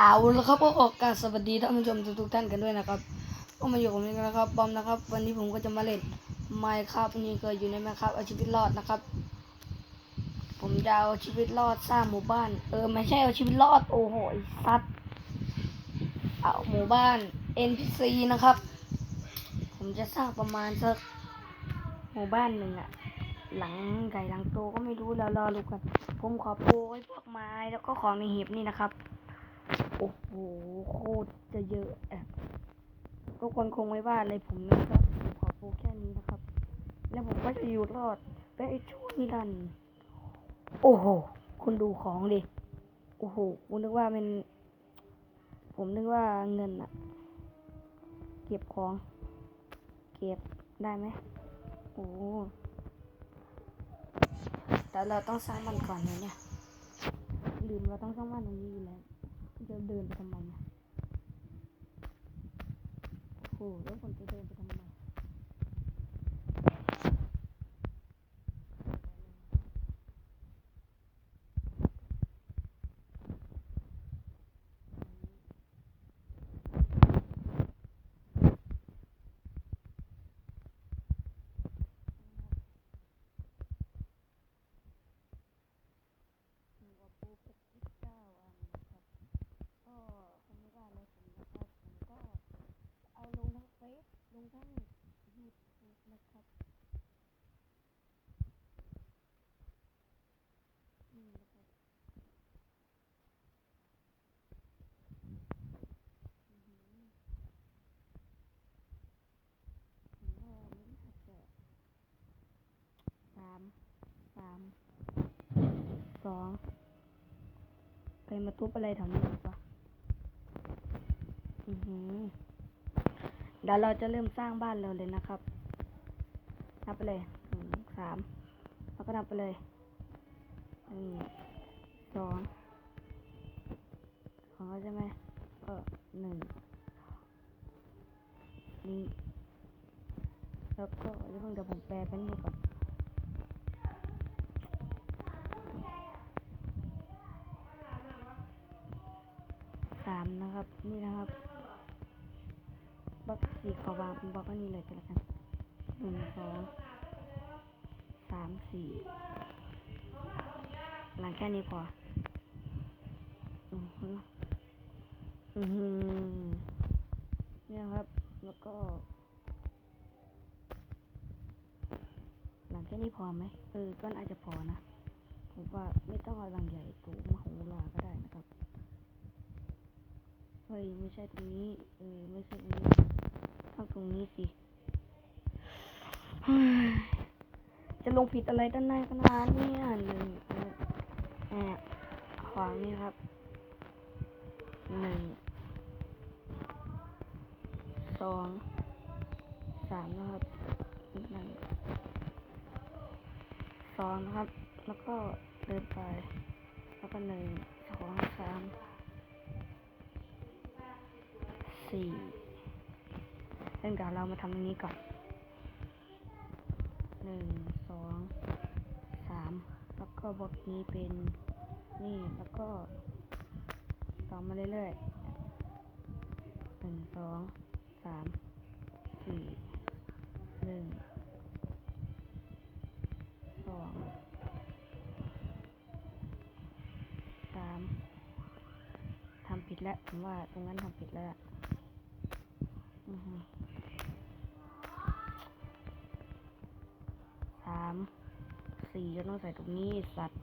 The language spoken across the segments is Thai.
เอาแล้วครับก็ขอกราบสวัสดีท่านผู้ชมทุกท่านกันด้วยนะครับก็มาอยู่กับผมนี่นะครับบอมนะครับ วันนี้ผมก็จะมาเล่นไมค์ครับนี่ก็อยู่ในไมค์ครับเอาชีวิตรอดนะครับ ผมจะเอาชีวิตรอดสร้างหมู่บ้าน เออไม่ใช่เอาชีวิตรอดโอ้โหซัดเอาหมู่บ้าน NPC นะครับ ผมจะสร้างประมาณสักหมู่บ้านหนึ่งอะหลังใหญ่หลังโตก็ไม่รู้แล้วรอดูกันผมขอโปรยพวกไม้แล้วก็ของในหีบนี่นะครับ โอ้โหโคตรจะเยอะอะทุกคนคงไม่ว่าอะไรผมนะครับผมขอโปรแค่นี้นะครับ แล้วผมก็จะอยู่รอดไปช่วงนิรัน โอ้โหคุณดูของดิโอ้โหผมนึกว่าเป็น ผมนึกว่าเงินอะเก็บของ เก็บได้ไหมโอ้แต่เราต้องสร้างมันก่อนนะเนี่ยลืมเราต้องสร้างบ้านตรงนี้อยู่แล้ว จะเดินไปทำไมเนี่ยโอ้โหแล้วคนจะเดินไปทำไมว่าปูเป็ดที่เก้าอันนะครับ ก็คงไม่ว่าอะไรผมนะครับ ผมก็เอาลงทั้งเฟซลงทั้งยูทูบนะครับนี่นะครับอือหือผมว่าไม่น่าจะสามสามสอง ใครมาทุบอะไรแถวนี้หรือเปล่าอือหือเดี๋ยวเราจะเริ่มสร้างบ้านเราเลยนะครับ นับไปเลยหนึ่งสามแล้วก็นับไปเลยหนึ่งสองสองใช่ไหมเออหนึ่งนี่แล้วก็เดี๋ยวเพิ่งเดี๋ยวผมแปลเป็นนี่ก่อน สามับนี่นะครับบล็อกสี่ขอวางเป็นบล็อกอันนี้เลยก็แล้วกันหนึ่งสองสามสี่หลังแค่นี้พออือฮึอือฮึเนี่ยครับ แล้วก็ หลังแค่นี้พอไหมเออก็น่าจะพอนะผมว่าไม่ต้องเอาหลังใหญ่โตมโหฬารก็ได้นะครับ เฮ้ยไม่ใช่ตรงนี้ เออไม่ใช่ตรงนี้ต้องตรงนี้สิเฮ้ยจะลง ผิดอะไรด้านในขนาดนี้อะหนึ่งแอบขวางนี่ครับหนึ่งสองสามนะครับหนึ่งสองนะครับ แล้วก็เดินไปแล้วก็หนึ่งสองสามสี่เรื่องเดี๋ยวเรามาทำตรงนี้ก่อน หนึ่ง สอง สาม แล้ว ก็บล็อกนี้เป็นนี่แล้วก็ต่อมาเรื่อยๆหนึ่งสองสามสี่หนึ่งสองสามทำผิดแล้วผมว่าตรงนั้นทำผิดแล้ว อือสาม สี่ก็ต้องใส่ตรงนี้สัตว์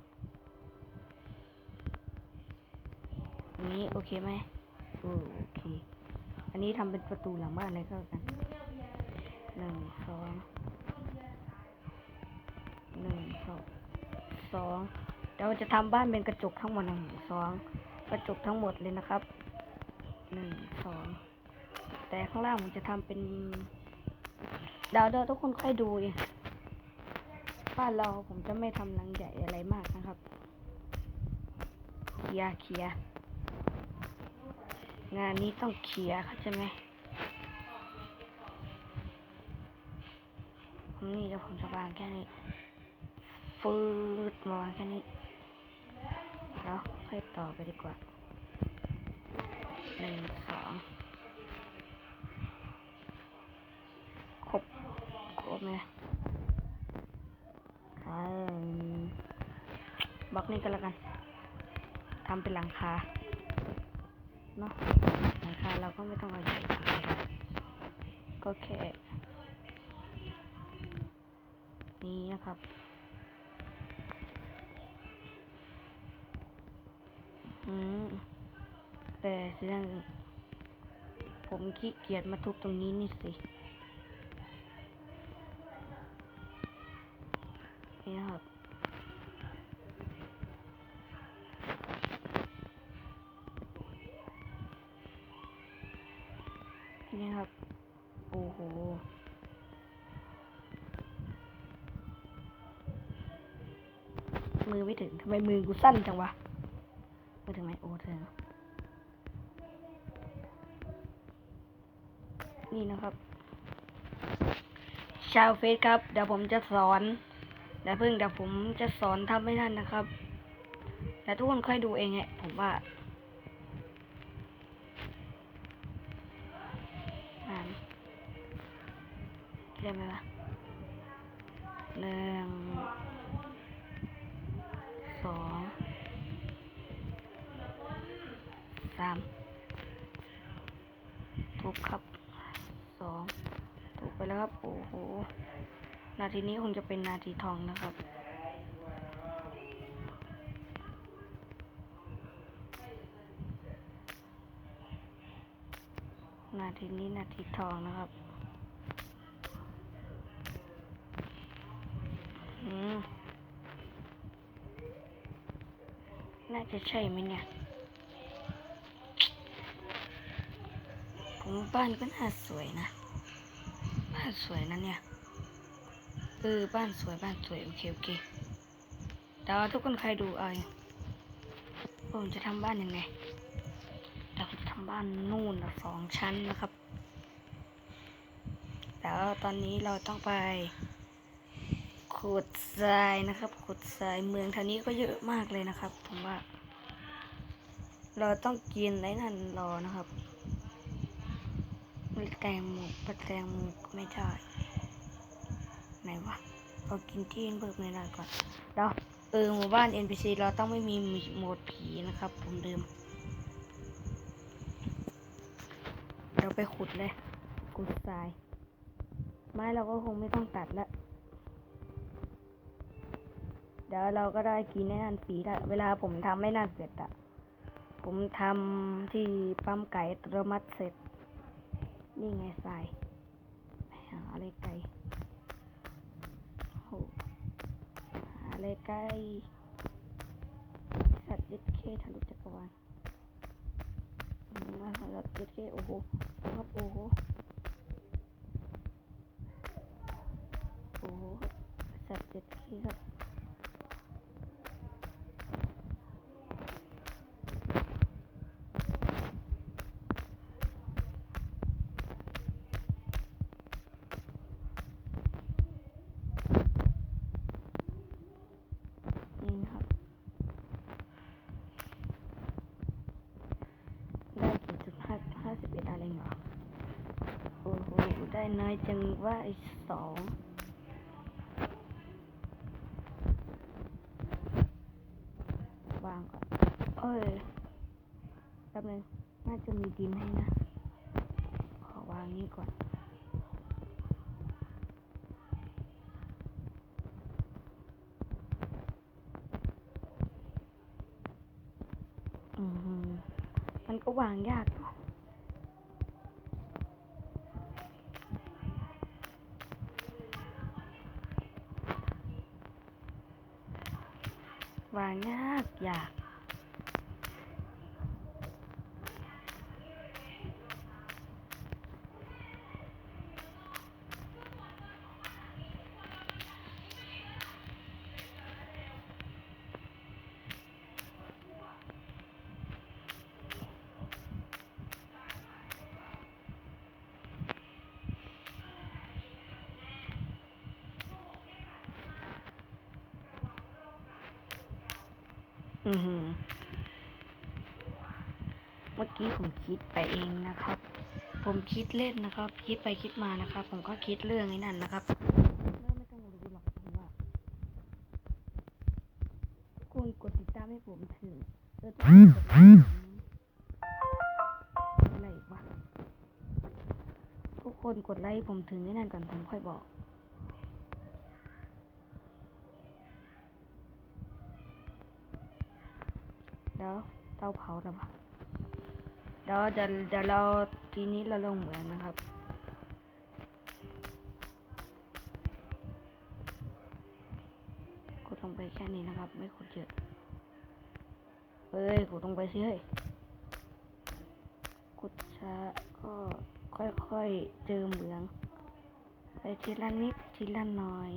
ตรงนี้โอเคไหมโอเค อันนี้ทำเป็นประตูหลังบ้านเลยก็แล้วกันหนึ่งสองหนึ่งสองสองเดี๋ยวจะทำบ้านเป็นกระจกทั้งหมดหนึ่งสองกระจกทั้งหมดเลยนะครับหนึ่งสองแต่ข้างล่างผมจะทำเป็นดาวเดอทุกคนค่อยดูเอง บ้านเราผมจะไม่ทำหลังใหญ่อะไรมากนะครับเคลียเคลียงานนี้ต้องเคลียเข้าใจไหมผมนี่เดี๋ยวผมจะวางแค่นี้ฟืดมาวางแค่นี้แล้วค่อยต่อไปดีกว่าหนึ่งสอง บล็อกนี่ก็แล้วกันทำเป็นหลังคาเนาะหลังคาเราก็ไม่ต้องเอาใหญ่ก็แค่นี้นะครับอืมแต่เรื่องผมขี้เกียจมาทุบตรงนี้นี่สินี่ครับ ไม่ถึงทำไมมือกูสั้นจังวะมือถึงไหมโอ้ถึงนี่นะครับ ชาวเฟซครับ เดี๋ยวผมจะสอนเดี๋ยวเพิ่งเดี๋ยวผมจะสอนทำให้ท่านนะครับแต่ทุกคนค่อยดูเองแหละผมว่าอ่านเรียกไหมล่ะามทุบครับสองถูกไปแล้วครับ โอ้โห นาทีนี้คงจะเป็นนาทีทองนะครับ นาทีนี้นาทีทองนะครับน่าจะใช่ไหมเนี่ย ผมว่า บ้านก็น่าสวยนะ บ้านสวยนะเนี่ย เออ บ้านสวย บ้านสวย โอเค โอเคเดี๋ยวทุกคนใครดูเอาผมจะทำบ้านยังไงเดี๋ยวผมจะทำบ้านนู่นสองชั้นนะครับแล้วตอนนี้เราต้องไปขุดทรายนะครับ ขุดทรายเมืองแถวนี้ก็เยอะมากเลยนะครับ ผมว่า เราต้องกินไอ้นั่นรอนะครับ มีแตงหมูปลาแตงหมูก็ไม่ได้ไหนวะเรากินที่เบิร์กไม่ได้ก่อนเดี๋ยวเออหมู่บ้าน NPC เราต้องไม่มีโหมดผีนะครับ ผมลืมเราไปขุดเลยขุดทรายไม้เราก็คงไม่ต้องตัดละเดี๋ยวเราก็ได้กินแน่นอนฝีละเวลาผมทำไม่นานเสร็จอะผมทำที่ปั๊มไก่ตโนมัติเสร็จ นี่ไงทรายไปหาอะไรไก่โหหาเลยใกล้สัตว์ยึดเคทะลุจักรวาลมาสัตว์ยึดเคโอ้โหครับโอ้โหโอ้โหสัตว์ยึดเคครับนี่นะครับ ได้กี่จุดห้าห้าสิบเอ็ดอะไรเหรอ โอ้โห ได้ น้อยจังว่าไอ้สองวางก่อนเอ้ยแป๊บนึงน่าจะมีดินให้นะ ขอวางนี้ก่อนอืมมันก็วางยากเนอ ว่างยากยาก อือหือเมื่อกี้ผมคิดไปเองนะครับ ผมคิดเล่นนะครับ คิดไปคิดมานะครับ ผมก็คิดเรื่องไอ้นั่นนะครับเรื่อไม่ต้องรู้หรอกผมว่าคุณกดติดจะอะไรวะทุกคนกดไลค์ผมถึงนี่นั่นก่อนผมค่อยบอก เดี๋ยวเตาเผาแล้วปะเดี๋ยวจะเดี๋ยวเราทีนี้เราลงเหมืองนะครับกดลงไปแค่นี้นะครับ ไม่กดเยอะเฮ้ยกดลงไปสิเฮ้ยกดช้าก็ค่อยๆเจอเหมือง ไปทีละนิดทีละหน่อย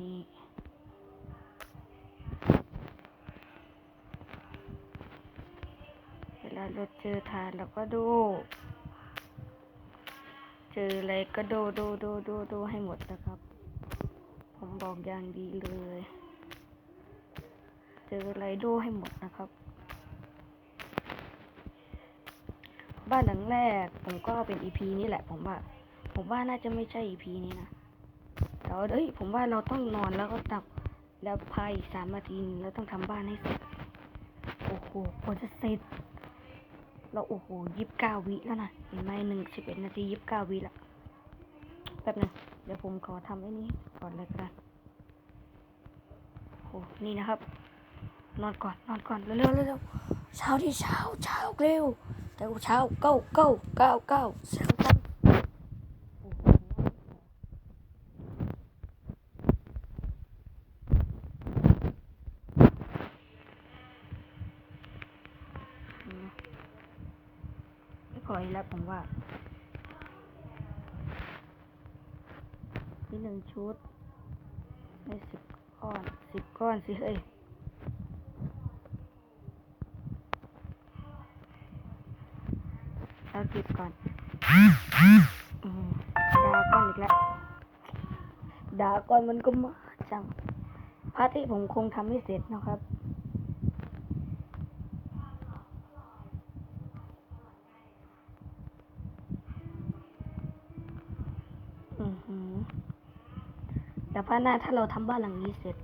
เราเจอทานเราก็ดู เจออะไรก็ดูดูดูดูดูให้หมดนะครับ ผมบอกอย่างดีเลย เจออะไรดูให้หมดนะครับ บ้านหลังแรกผมก็เป็น EP นี้แหละ ผมว่า ผมว่าน่าจะไม่ใช่ EP นี้นะแต่ว่าเอ้ย ผมว่าเราต้องนอนแล้วก็ตับแล้วภายสามนาทีเราต้องทำบ้านให้เสร็จโอ้โหกว่าจะเสร็จ เราโอ้โหยิบเก้าวิแล้วนะเห็นไหมหนึ่งสิบเอ็ดนาทียิบเก้าวิละแป๊บนึงเดี๋ยวผมขอทำไอ้นี้ก่อนเลยก็ได้โอ้นี่นะครับ นอนก่อนนอนก่อนเร็วๆเร็วๆเช้าที่เช้าเช้าเร็วแต่เช้าเก้าเก้าเก้าเก้าเช้าตั้งโอ้โหอืมไม่ พออีกแล้วผมว่านี่หนึ่งชุดได้สิบก้อนสิบก้อนสิเฮ้ยเราเก็บก่อนอดาก้อนอีกแล้วดาก้อนมันก็มาจังพาร์ทที่ผมคงทำไม่เสร็จนะครับ อือหือแต่พาร์ทหน้าถ้าเราทำบ้านหลังนี้เสร็จ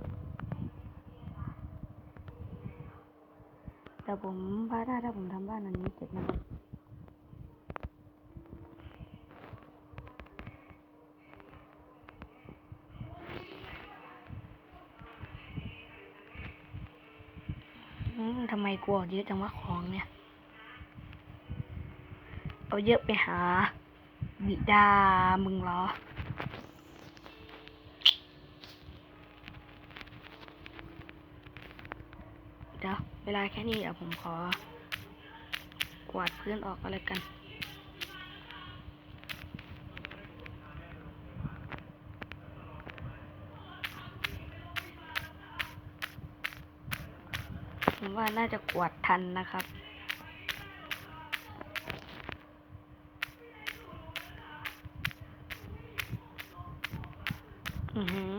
แต่ผมพาร์ทหน้าถ้าผมทำบ้านหลังนี้เสร็จนะครับทำไมกลัวเยอะจังวะของเนี่ย เอาเยอะไปหา บิดามึงเหรอ เดี๋ยวเวลาแค่นี้เดี๋ยวผมขอ กวาดพื้นออกอะไรกัน ผมว่าน่าจะกวาดทันนะครับ อือหือ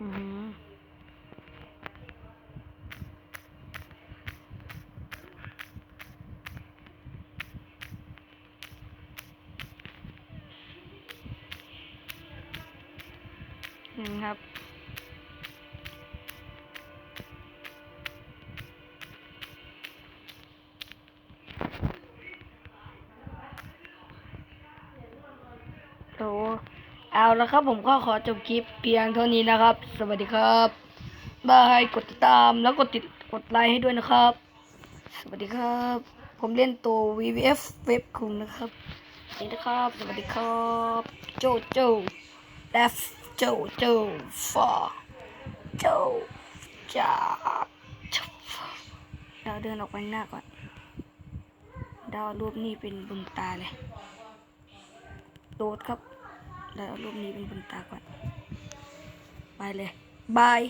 อือหือนี่ครับ ล้วครับผมก็ขอจบคลิปเพียงเท่านี้นะครับ สวัสดีครับบายกดติดตามแล้วกดติดกดไลค์ให้ด้วยนะครับ สวัสดีครับ ผมเล่นตัว VVF เว็บคุงนะครับนี่นะครับ สวัสดีครับ โจโจ left โจโจ for โจจ้าเราเดินออกไปหน้าก่อนดาวรูปนี้เป็นบุญตาเลย โดดครับ ดารูปนี้เป็นคนตาก่อน ไปเลย บาย